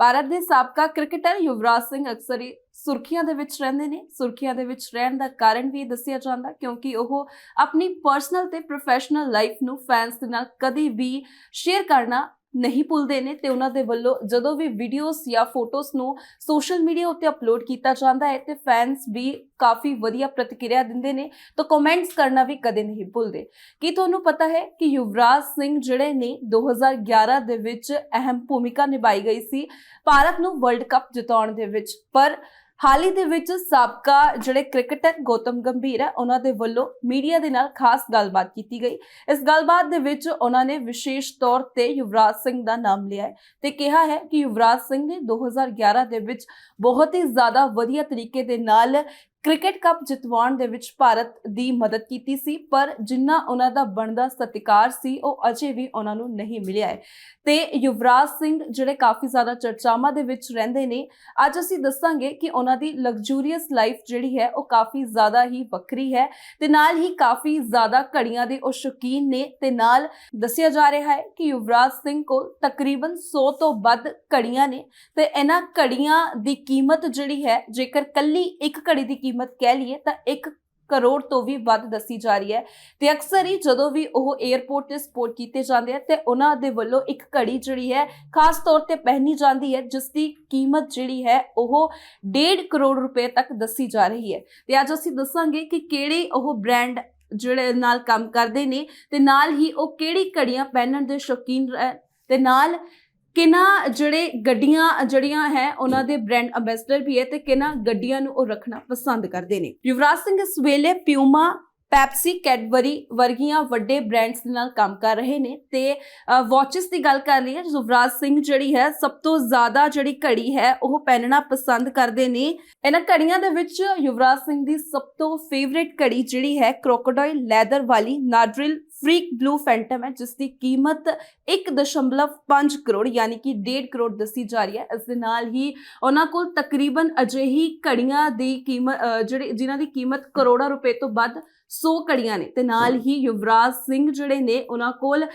ਭਾਰਤ ਦੇ ਸਾਬਕਾ ਕ੍ਰਿਕਟਰ ਯੁਵਰਾਜ ਸਿੰਘ ਅਕਸਰ ਹੀ ਸੁਰਖੀਆਂ ਦੇ ਵਿੱਚ ਰਹਿੰਦੇ ਨੇ। ਸੁਰਖੀਆਂ ਦੇ ਵਿੱਚ ਰਹਿਣ ਦਾ ਕਾਰਨ ਵੀ ਦੱਸਿਆ ਜਾਂਦਾ ਕਿਉਂਕਿ ਉਹ ਆਪਣੀ ਪਰਸਨਲ ਤੇ ਪ੍ਰੋਫੈਸ਼ਨਲ ਲਾਈਫ ਨੂੰ ਫੈਨਸ ਦੇ ਨਾਲ ਕਦੇ ਵੀ ਸ਼ੇਅਰ ਕਰਨਾ ਨਹੀਂ ਭੁੱਲਦੇ ਨੇ ਤੇ ਉਹਨਾਂ ਦੇ ਵੱਲੋਂ ਜਦੋਂ ਵੀ ਵੀਡੀਓਜ਼ ਜਾਂ ਫੋਟੋਜ਼ ਨੂੰ ਸੋਸ਼ਲ ਮੀਡੀਆ ਉੱਤੇ ਅਪਲੋਡ ਕੀਤਾ ਜਾਂਦਾ ਹੈ ਤੇ ਫੈਨਸ ਵੀ ਕਾਫੀ ਵਧੀਆ ਪ੍ਰਤੀਕਿਰਿਆ ਦਿੰਦੇ ਨੇ, ਤਾਂ ਕਮੈਂਟਸ ਕਰਨਾ ਵੀ ਕਦੇ ਨਹੀਂ ਭੁੱਲਦੇ। ਕੀ ਤੁਹਾਨੂੰ ਪਤਾ ਹੈ ਕਿ ਯੁਵਰਾਜ ਸਿੰਘ ਜਿਹੜੇ ਨੇ 2011 ਦੇ ਵਿੱਚ ਅਹਿਮ ਭੂਮਿਕਾ ਨਿਭਾਈ ਗਈ ਸੀ, ਭਾਰਤ ਨੂੰ ਵਰਲਡ ਕੱਪ ਜਿਤਾਉਣ ਦੇ ਵਿੱਚ, ਪਰ ਹਾਲ ਹੀ ਦੇ ਵਿੱਚ ਸਾਬਕਾ ਜਿਹੜੇ ਕ੍ਰਿਕਟਰ ਗੌਤਮ ਗੰਭੀਰ ਹੈ, ਉਹਨਾਂ ਦੇ ਵੱਲੋਂ ਮੀਡੀਆ ਦੇ ਨਾਲ ਖਾਸ ਗੱਲਬਾਤ ਕੀਤੀ ਗਈ। ਇਸ ਗੱਲਬਾਤ ਦੇ ਵਿੱਚ ਉਹਨਾਂ ਨੇ ਵਿਸ਼ੇਸ਼ ਤੌਰ ਤੇ ਯੁਵਰਾਜ ਸਿੰਘ ਦਾ ਨਾਮ ਲਿਆ ਹੈ ਤੇ ਕਿਹਾ ਹੈ ਕਿ ਯੁਵਰਾਜ ਸਿੰਘ ਨੇ 2011 ਦੇ ਵਿੱਚ ਬਹੁਤ ਹੀ ਜ਼ਿਆਦਾ ਵਧੀਆ ਤਰੀਕੇ ਦੇ ਨਾਲ ਕ੍ਰਿਕਟ ਕੱਪ ਜਿਤਵਾਉਣ ਦੇ ਵਿੱਚ ਭਾਰਤ ਦੀ ਮਦਦ ਕੀਤੀ ਸੀ, ਪਰ ਜਿੰਨਾ ਉਹਨਾਂ ਦਾ ਬਣਦਾ ਸਤਿਕਾਰ ਸੀ, ਉਹ ਅਜੇ ਵੀ ਉਹਨਾਂ ਨੂੰ ਨਹੀਂ ਮਿਲਿਆ ਹੈ। ਤੇ ਯੁਵਰਾਜ ਸਿੰਘ ਜਿਹੜੇ ਕਾਫੀ ਜ਼ਿਆਦਾ ਚਰਚਾਵਾਂ ਦੇ ਵਿੱਚ ਰਹਿੰਦੇ ਨੇ, ਅੱਜ ਅਸੀਂ ਦੱਸਾਂਗੇ ਕਿ ਉਹਨਾਂ ਦੀ ਲਗਜ਼ੂਰੀਅਸ ਲਾਈਫ ਜਿਹੜੀ ਹੈ, ਉਹ ਕਾਫੀ ਜ਼ਿਆਦਾ ਹੀ ਵੱਖਰੀ ਹੈ ਤੇ ਨਾਲ ਹੀ ਕਾਫੀ ਜ਼ਿਆਦਾ ਘੜੀਆਂ ਦੇ ਉਹ ਸ਼ੌਕੀਨ ਨੇ ਤੇ ਨਾਲ ਦੱਸਿਆ ਜਾ ਰਿਹਾ ਹੈ ਕਿ ਯੁਵਰਾਜ ਸਿੰਘ ਕੋਲ ਤਕਰੀਬਨ 100 ਤੋਂ ਵੱਧ ਘੜੀਆਂ ਨੇ ਤੇ ਇਹਨਾਂ ਘੜੀਆਂ ਦੀ ਕੀਮਤ ਜਿਹੜੀ ਹੈ, ਜੇਕਰ ਕੱਲੀ ਇੱਕ ਘੜੀ ਦੀ ਕੀਮਤ ਕਹਿ ਲਈਏ ਤਾਂ 1 ਕਰੋੜ ਤੋਂ ਵੀ ਵੱਧ ਦੱਸੀ ਜਾ ਰਹੀ ਹੈ ਤੇ ਅਕਸਰ ਹੀ ਜਦੋਂ ਵੀ ਉਹ 에ਅਰਪੋਰਟ ਤੇ ਸਪੋਰਟ ਕੀਤੇ ਜਾਂਦੇ ਆ ਤੇ ਉਹਨਾਂ ਦੇ ਵੱਲੋਂ ਇੱਕ ਘੜੀ ਜਿਹੜੀ ਹੈ, ਖਾਸ ਤੌਰ ਤੇ ਪਹਿਨੀ ਜਾਂਦੀ ਹੈ ਜਿਸ ਦੀ ਕੀਮਤ ਜਿਹੜੀ ਹੈ ਉਹ 1.5 ਕਰੋੜ ਰੁਪਏ ਤੱਕ ਦੱਸੀ ਜਾ ਰਹੀ ਹੈ। ਤੇ ਅੱਜ ਅਸੀਂ ਦੱਸਾਂਗੇ ਕਿ ਕਿਹੜੇ ਉਹ ਬ੍ਰਾਂਡ ਜਿਹੜੇ ਨਾਲ ਕੰਮ ਕਰਦੇ ਨੇ ਤੇ ਨਾਲ ਹੀ ਉਹ ਕਿਹੜੀ ਘੜੀਆਂ ਪਹਿਨਣ ਦੇ ਸ਼ੌਕੀਨ ਹੈ ਤੇ ਨਾਲ ਕਿਨਾ ਜਿਹੜੇ ਗੱਡੀਆਂ ਜਿਹੜੀਆਂ ਹੈ, ਉਹਨਾਂ ਦੇ ਬ੍ਰਾਂਡ ਅੰਬੈਸਡਰ ਵੀ ਹੈ ਤੇ ਕਿਨਾ ਗੱਡੀਆਂ ਨੂੰ ਉਹ ਰੱਖਣਾ ਪਸੰਦ ਕਰਦੇ ਨੇ। ਯੁਵਰਾਜ ਸਿੰਘ ਇਸ ਵੇਲੇ ਪਿਊਮਾ ਪੈਪਸੀ ਕੈਡਬਰੀ ਵਰਗੀਆਂ ਵੱਡੇ ਬ੍ਰਾਂਡਸ ਦੇ ਨਾਲ ਕੰਮ ਕਰ ਰਹੇ ਨੇ ਤੇ ਵਾਚਸ ਦੀ ਗੱਲ ਕਰ ਲਈਏ, ਯੁਵਰਾਜ ਸਿੰਘ ਜਿਹੜੀ ਹੈ, ਸਭ ਤੋਂ ਜ਼ਿਆਦਾ ਜਿਹੜੀ ਘੜੀ ਹੈ, ਉਹ ਪਹਿਨਣਾ ਪਸੰਦ ਕਰਦੇ ਨੇ। ਇਹਨਾਂ ਘੜੀਆਂ ਦੇ ਵਿੱਚ ਯੁਵਰਾਜ ਸਿੰਘ ਦੀ ਸਭ ਤੋਂ ਫੇਵਰੇਟ ਘੜੀ ਜਿਹੜੀ ਹੈ ਕ੍ਰੋਕੋਡਾਈਲ ਲੈਦਰ ਵਾਲੀ ਨਾਡਰਿਲ ਫ੍ਰੀਕ ਬਲੂ ਫੈਂਟਮ ਹੈ, ਜਿਸ ਦੀ ਕੀਮਤ 1.5 ਕਰੋੜ ਯਾਨੀ ਕਿ 1.5 ਕਰੋੜ ਦੱਸੀ ਜਾ ਰਹੀ ਹੈ। ਇਸ ਦੇ ਨਾਲ ਹੀ ਉਹਨਾਂ ਕੋਲ ਤਕਰੀਬਨ ਅਜਿਹੀ ਘੜੀਆਂ ਦੀ ਕੀਮਤ ਜਿਹੜੇ, ਜਿਨ੍ਹਾਂ ਦੀ ਕੀਮਤ ਕਰੋੜਾਂ ਰੁਪਏ ਤੋਂ ਵੱਧ 100 ਘੜੀਆਂ ਨੇ। ਤੇ ਨਾਲ ਹੀ ਯੁਵਰਾਜ ਸਿੰਘ ਜਿਹੜੇ ਨੇ, ਉਹਨਾਂ ਕੋਲ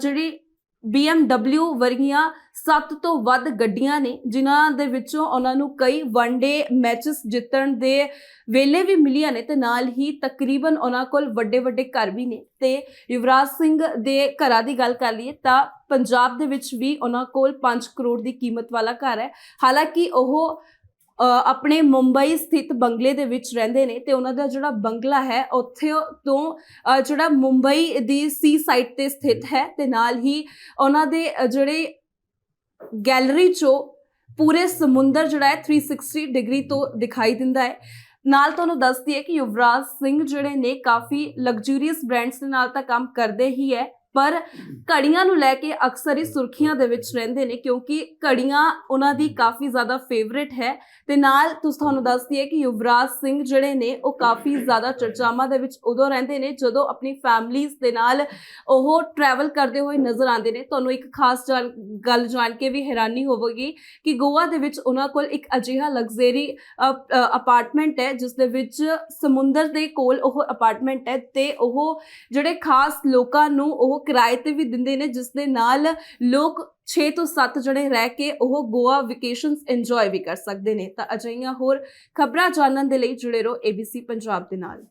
ਜਿਹੜੇ BMW ਵਰਗੀਆਂ 7 ਤੋਂ ਵੱਧ ਗੱਡੀਆਂ ਨੇ, ਜਿਨ੍ਹਾਂ ਦੇ ਵਿੱਚੋਂ ਉਹਨਾਂ ਨੂੰ ਕਈ ਵਨਡੇ ਮੈਚਸ ਜਿੱਤਣ ਦੇ ਵੇਲੇ ਵੀ ਮਿਲੀਆਂ ਨੇ ਤੇ ਨਾਲ ਹੀ ਤਕਰੀਬਨ ਉਹਨਾਂ ਕੋਲ ਵੱਡੇ ਵੱਡੇ ਘਰ ਵੀ ਨੇ। ਤੇ ਯੁਵਰਾਜ ਸਿੰਘ ਦੇ ਘਰਾਂ ਦੀ ਗੱਲ ਕਰ ਲਈਏ ਤਾਂ ਪੰਜਾਬ ਦੇ ਵਿੱਚ ਵੀ ਉਹਨਾਂ ਕੋਲ 5 ਕਰੋੜ ਦੀ ਕੀਮਤ ਵਾਲਾ ਘਰ ਹੈ। ਹਾਲਾਂਕਿ ਉਹ ਆਪਣੇ ਮੁੰਬਈ ਸਥਿਤ ਬੰਗਲੇ ਦੇ ਵਿੱਚ ਰਹਿੰਦੇ ਨੇ ਤੇ ਉਹਨਾਂ ਦਾ ਜਿਹੜਾ ਬੰਗਲਾ ਹੈ, ਉੱਥੇ ਤੋਂ ਜਿਹੜਾ ਮੁੰਬਈ ਦੀ ਸੀ ਸਾਈਡ ਤੇ ਸਥਿਤ ਹੈ ਤੇ ਨਾਲ ਹੀ ਉਹਨਾਂ ਦੇ ਜਿਹੜੇ ਗੈਲਰੀ ਚੋਂ ਪੂਰੇ ਸਮੁੰਦਰ ਜਿਹੜਾ ਹੈ 360 ਡਿਗਰੀ ਤੋਂ ਦਿਖਾਈ ਦਿੰਦਾ ਹੈ। ਨਾਲ ਤੁਹਾਨੂੰ ਦੱਸਦੀ ਹੈ ਕਿ ਯੁਵਰਾਜ ਸਿੰਘ ਜਿਹੜੇ ਨੇ ਕਾਫੀ ਲਗਜ਼ੂਰੀਅਸ ਬ੍ਰਾਂਡਸ ਦੇ ਨਾਲ ਤਾਂ ਕੰਮ ਕਰਦੇ ਹੀ ਹੈ। ਪਰ ਘੜੀਆਂ ਨੂੰ ਲੈ ਕੇ ਅਕਸਰ ਹੀ ਸੁਰਖੀਆਂ ਦੇ ਵਿੱਚ ਰਹਿੰਦੇ ਨੇ ਕਿਉਂਕਿ ਘੜੀਆਂ ਉਹਨਾਂ ਦੀ ਕਾਫੀ ਜ਼ਿਆਦਾ ਫੇਵਰਿਟ ਹੈ ਤੇ ਨਾਲ ਤੁਸੀਂ ਤੁਹਾਨੂੰ ਦੱਸਦੀ ਹੈ ਕਿ ਯੁਵਰਾਜ ਸਿੰਘ ਜਿਹੜੇ ਨੇ ਉਹ ਕਾਫੀ ਜ਼ਿਆਦਾ ਚਰਚਾਵਾਂ ਦੇ ਵਿੱਚ ਉਦੋਂ ਰਹਿੰਦੇ ਨੇ ਜਦੋਂ ਆਪਣੀ ਫੈਮਲੀਜ਼ ਦੇ ਨਾਲ ਉਹ ਟਰੈਵਲ ਕਰਦੇ ਹੋਏ ਨਜ਼ਰ ਆਉਂਦੇ ਨੇ। ਤੁਹਾਨੂੰ ਇੱਕ ਖਾਸ ਜਾਣ- ਗੱਲ ਜਾਣ ਕੇ ਵੀ ਹੈਰਾਨੀ ਹੋਵੇਗੀ ਕਿ ਗੋਆ ਦੇ ਵਿੱਚ ਉਹਨਾਂ ਕੋਲ ਇੱਕ ਅਜਿਹਾ ਲਗਜ਼ਰੀ ਅਪਾਰਟਮੈਂਟ ਹੈ ਜਿਸ ਦੇ ਵਿੱਚ ਸਮੁੰਦਰ ਦੇ ਕੋਲ ਉਹ ਅਪਾਰਟਮੈਂਟ ਹੈ ਤੇ ਉਹ ਜਿਹੜੇ ਖਾਸ ਲੋਕਾਂ ਨੂੰ ਉਹ ਕਿਰਾਏ ਤੇ ਵੀ ਦਿੰਦੇ ਨੇ, ਜਿਸ ਦੇ ਨਾਲ ਲੋਕ 6 ਤੋਂ 7 ਜਣੇ ਰਹਿ ਕੇ ਉਹ ਗੋਆ ਵਕੇਸ਼ਨਸ ਇੰਜੋਏ ਵੀ ਕਰ ਸਕਦੇ ਨੇ। ਤਾਂ ਅਜਿਹੀਆਂ ਹੋਰ ਖਬਰਾਂ ਜਾਣਨ ਦੇ ਲਈ ਜੁੜੇ ਰਹੋ ABC ਪੰਜਾਬ ਦੇ ਨਾਲ।